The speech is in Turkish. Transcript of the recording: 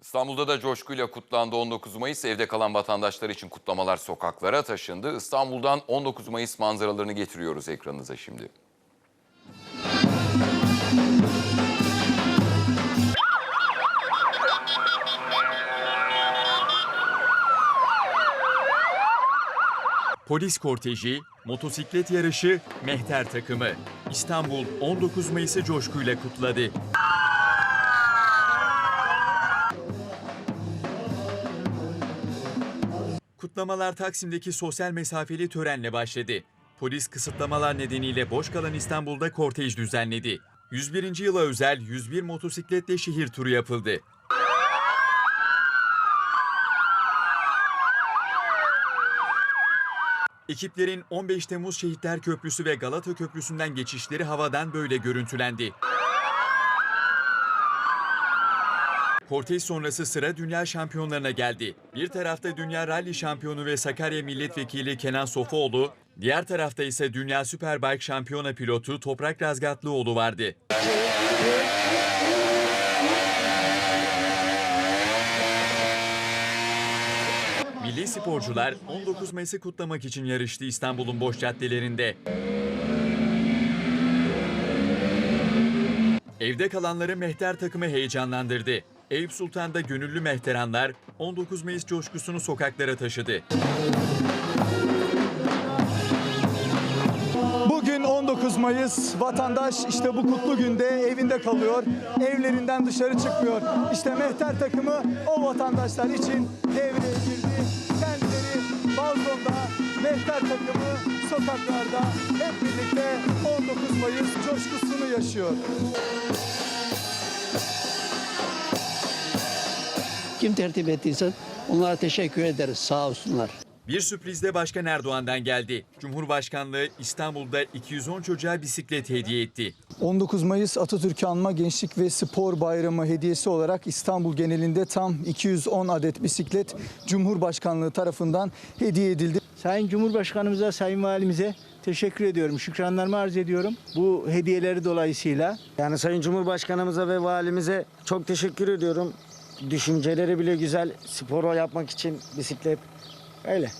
İstanbul'da da coşkuyla kutlandı 19 Mayıs. Evde kalan vatandaşlar için kutlamalar sokaklara taşındı. İstanbul'dan 19 Mayıs manzaralarını getiriyoruz ekranınıza şimdi. Polis korteji, motosiklet yarışı, mehter takımı. İstanbul 19 Mayıs'ı coşkuyla kutladı. Kutlamalar Taksim'deki sosyal mesafeli törenle başladı. Polis kısıtlamalar nedeniyle boş kalan İstanbul'da kortej düzenledi. 101. yıla özel 101 motosikletle şehir turu yapıldı. Ekiplerin 15 Temmuz Şehitler Köprüsü ve Galata Köprüsü'nden geçişleri havadan böyle görüntülendi. Kortej sonrası sıra dünya şampiyonlarına geldi. Bir tarafta dünya rally şampiyonu ve Sakarya milletvekili Kenan Sofuoğlu, diğer tarafta ise dünya Superbike şampiyona pilotu Toprak Razgatlıoğlu vardı. Milli sporcular 19 Mayıs'ı kutlamak için yarıştı İstanbul'un boş caddelerinde. Evde kalanları mehter takımı heyecanlandırdı. Eyüp Sultan'da gönüllü mehteranlar 19 Mayıs coşkusunu sokaklara taşıdı. Bugün 19 Mayıs vatandaş işte bu kutlu günde evinde kalıyor. Evlerinden dışarı çıkmıyor. İşte mehter takımı o vatandaşlar için devreye girdi. Kendileri balkonda mehter takımı sokaklarda hep birlikte 19 Mayıs coşkusunu yaşıyor. Kim tertip ettiyse onlara teşekkür ederiz. Sağ olsunlar. Bir sürpriz de Başkan Erdoğan'dan geldi. Cumhurbaşkanlığı İstanbul'da 210 çocuğa bisiklet hediye etti. 19 Mayıs Atatürk'ü anma Gençlik ve Spor Bayramı hediyesi olarak İstanbul genelinde tam 210 adet bisiklet Cumhurbaşkanlığı tarafından hediye edildi. Sayın Cumhurbaşkanımıza, Sayın Valimize teşekkür ediyorum. Şükranlarımı arz ediyorum bu hediyeleri dolayısıyla. Yani Sayın Cumhurbaşkanımıza ve valimize çok teşekkür ediyorum. Düşünceleri bile güzel. Spor yapmak için bisiklet. Öyle.